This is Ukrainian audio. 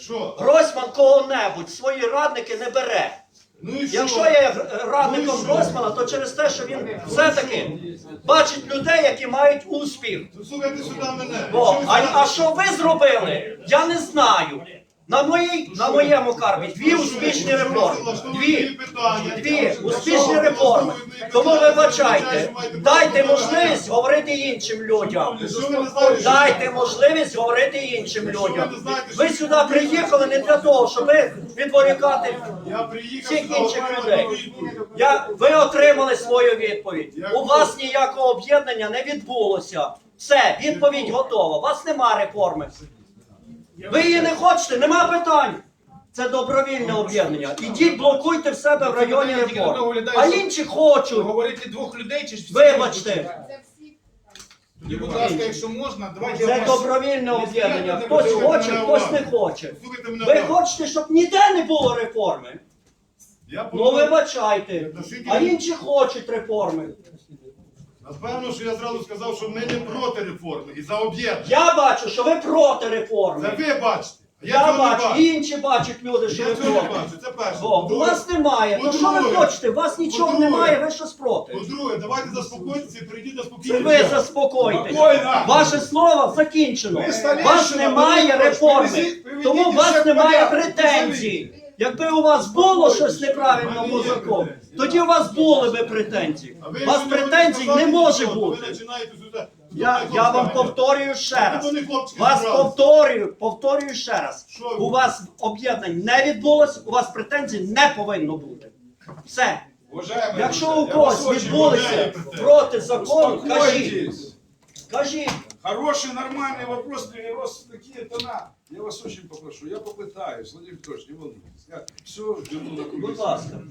Що? Гройсман кого-небудь, свої радники не бере. Ну і що? Якщо я є радником Ну і що? То через те, що він все-таки бачить людей, які мають успіх. Слухайте сюди мене. О, Якщо ви а, а що ви зробили? Я не знаю. На, моїй, на моєму карбі дві успішні реформи. Дві. Дві успішні реформи. Тому вибачайте, дайте можливість говорити іншим людям. Дайте можливість говорити іншим людям. Ви сюди приїхали не для того, щоб відволікати Я всіх інших людей. Я, ви отримали свою відповідь. У вас ніякого об'єднання не відбулося. Все, відповідь готова. У вас нема реформи. Ви її не хочете, нема питань. Це добровільне об'єднання. Ідіть, блокуйте в себе в районі реформ. А інші хочуть. Говорити двох людей чи ж Вибачте, Тоді, будь ласка, якщо можна, давайте це вас- добровільне об'єднання. Хтось хоче, хтось не хоче. Слухайте мене Ви уважно. хочете, щоб ніде не було реформи? Я Ну вибачайте. А інші хочуть реформи. Напевно, що я зразу сказав, що ми не проти реформи і за об'єднання. Я бачу, що ви проти Це реформи. ви бачите. а Я цього не бачу, інші бачать люди, що Я ви цього не проти. бачу, це перше. О, у По-друге- вас немає. То що ви по-друге- хочете? У вас нічого по-друге- немає, ви щось проти. По-друге, давайте заспокойтеся і прийдіть на Це ви заспокойтесь. Спокійно. Ваше слово закінчено. Ви У вас немає Володимир, реформи. привезіть- приведіть Тому у ще вас немає порядок, претензій. Якби у вас було щось неправильно по закону, тоді у вас були би претензії. У вас претензій не може бути. Я, я вам повторюю ще раз. Вас повторюю, повторюю ще раз. У вас об'єднань не відбулось, у вас претензій не повинно бути. Все. Якщо у когось відбулися проти закону, кажіть. Кажіть. Хороший, нормальный вопрос перерос в такие тона. Я вас очень попрошу, я попытаюсь, Владимир Петрович, не волнуйтесь. Я все жду на Будь ласка.